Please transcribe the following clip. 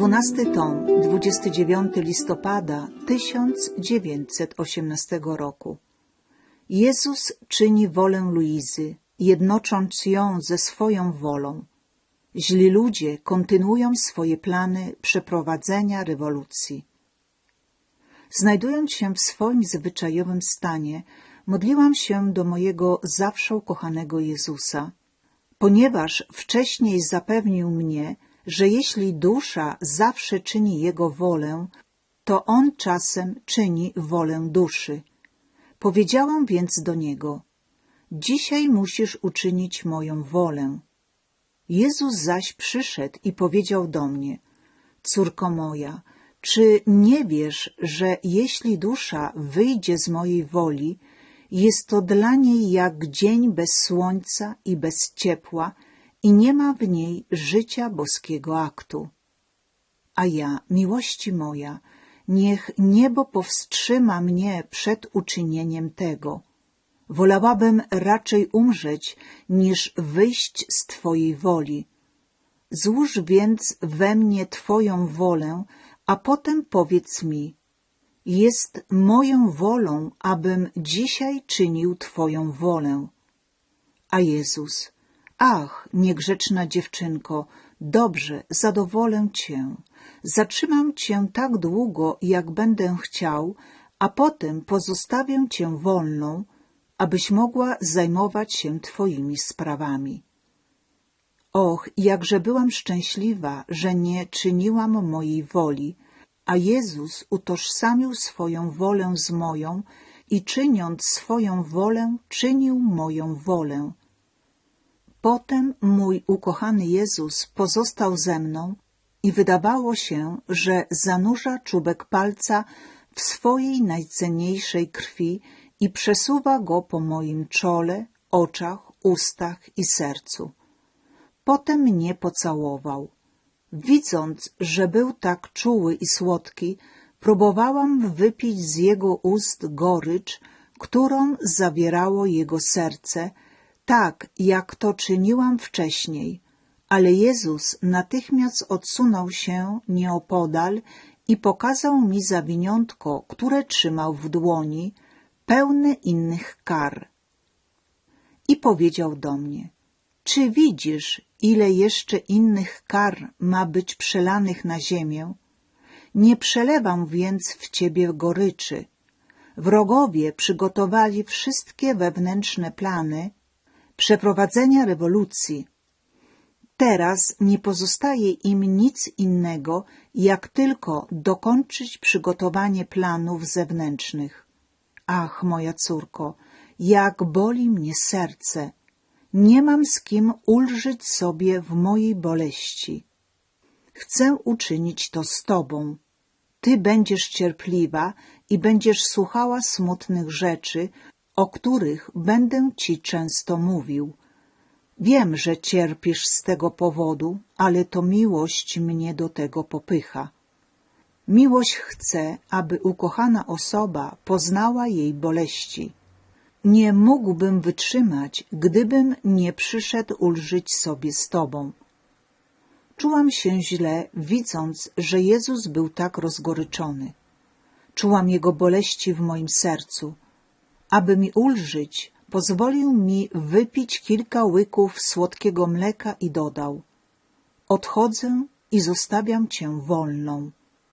Dwunasty tom, 29 listopada 1918 roku. Jezus czyni wolę Luizy, jednocząc ją ze swoją wolą. Źli ludzie kontynuują swoje plany przeprowadzenia rewolucji. Znajdując się w swoim zwyczajowym stanie, modliłam się do mojego zawsze ukochanego Jezusa, ponieważ wcześniej zapewnił mnie, że jeśli dusza zawsze czyni Jego wolę, to On czasem czyni wolę duszy. Powiedziałam więc do Niego, dzisiaj musisz uczynić moją wolę. Jezus zaś przyszedł i powiedział do mnie, córko moja, czy nie wiesz, że jeśli dusza wyjdzie z mojej woli, jest to dla niej jak dzień bez słońca i bez ciepła i nie ma w niej życia boskiego aktu. A ja, miłości moja, niech niebo powstrzyma mnie przed uczynieniem tego. Wolałabym raczej umrzeć, niż wyjść z Twojej woli. Złóż więc we mnie Twoją wolę, a potem powiedz mi, jest moją wolą, abym dzisiaj czynił Twoją wolę. A Jezus, ach, niegrzeczna dziewczynko, dobrze, zadowolę Cię. Zatrzymam Cię tak długo, jak będę chciał, a potem pozostawię Cię wolną, abyś mogła zajmować się Twoimi sprawami. Och, jakże byłam szczęśliwa, że nie czyniłam mojej woli, a Jezus utożsamił swoją wolę z moją i czyniąc swoją wolę, czynił moją wolę. Potem mój ukochany Jezus pozostał ze mną i wydawało się, że zanurza czubek palca w swojej najcenniejszej krwi i przesuwa go po moim czole, oczach, ustach i sercu. Potem mnie pocałował. Widząc, że był tak czuły i słodki, próbowałam wypić z jego ust gorycz, którą zawierało jego serce, tak jak to czyniłam wcześniej, ale Jezus natychmiast odsunął się nieopodal i pokazał mi zawiniątko, które trzymał w dłoni, pełne innych kar. I powiedział do mnie, czy widzisz, ile jeszcze innych kar ma być przelanych na ziemię? Nie przelewam więc w ciebie goryczy. Wrogowie przygotowali wszystkie wewnętrzne plany przeprowadzenia rewolucji. Teraz nie pozostaje im nic innego, jak tylko dokończyć przygotowanie planów zewnętrznych. Ach, moja córko, jak boli mnie serce. Nie mam z kim ulżyć sobie w mojej boleści. Chcę uczynić to z tobą. Ty będziesz cierpliwa i będziesz słuchała smutnych rzeczy, o których będę ci często mówił. Wiem, że cierpisz z tego powodu, ale to miłość mnie do tego popycha. Miłość chce, aby ukochana osoba poznała jej boleści. Nie mógłbym wytrzymać, gdybym nie przyszedł ulżyć sobie z Tobą. Czułam się źle, widząc, że Jezus był tak rozgoryczony. Czułam Jego boleści w moim sercu. Aby mi ulżyć, pozwolił mi wypić kilka łyków słodkiego mleka i dodał — Odchodzę i zostawiam Cię wolną.